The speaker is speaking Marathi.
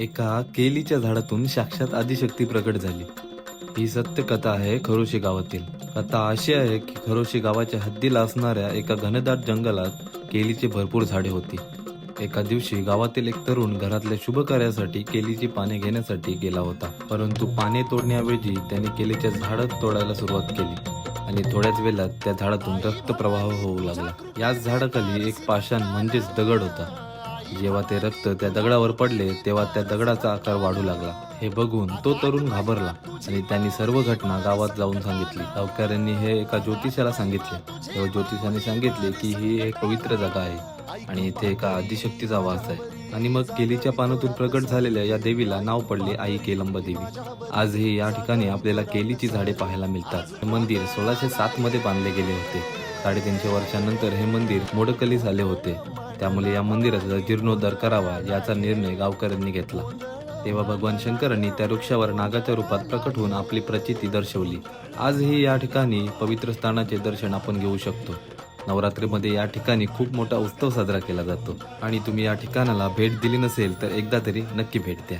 एका केलीच्या झाडातून साक्षात आदिशक्ती प्रकट झाली. ही सत्य कथा आहे खरोशी गावातील. कथा अशी आहे की खरोशी गावाच्या हद्दीला असणाऱ्या एका घनदाट जंगलात केलीची भरपूर झाडे होती. एका दिवशी गावातील एक तरुण घरातल्या शुभ कार्यासाठी केलीची पाने घेण्यासाठी गेला होता. परंतु पाने तोडण्याऐवजी त्याने केलीच्या झाडात तोडायला सुरुवात केली आणि थोड्याच वेळात त्या झाडातून रक्त प्रवाह होऊ लागला. याच झाडाखाली एक पाषाण म्हणजेच दगड होता. जेव्हा ते रक्त त्या दगडावर पडले तेव्हा त्या दगडाचा आकार वाढू लागला. हे बघून तो तरुण घाबरला आणि त्यांनी सर्व घटना गावात जाऊन सांगितली. गावकऱ्यांनी हे एका ज्योतिषाला सांगितले. तेव्हा ज्योतिषाने सांगितले की ही एक पवित्र जागा आहे आणि इथे एका आदिशक्तीचा वास आहे. आणि मग केलीच्या पानातून प्रकट झालेल्या या देवीला नाव पडले आई केलंब देवी. आजही या ठिकाणी आपल्याला केलीची झाडे पाहायला मिळतात. हे मंदिर सोळाशे सात मध्ये बांधले गेले होते. साडेतीनशे वर्षांनंतर हे मंदिर मोडकलीस आले होते. त्यामुळे या मंदिराचा जीर्णोद्धार करावा याचा निर्णय गावकऱ्यांनी घेतला. तेव्हा भगवान शंकरांनी त्या वृक्षावर नागाच्या रूपात प्रकट होऊन आपली प्रचिती दर्शवली. आजही या ठिकाणी पवित्र स्थानाचे दर्शन आपण घेऊ शकतो. नवरात्रीमध्ये या ठिकाणी खूप मोठा उत्सव साजरा केला जातो. आणि तुम्ही या ठिकाणाला भेट दिली नसेल तर एकदा तरी नक्की भेट द्या.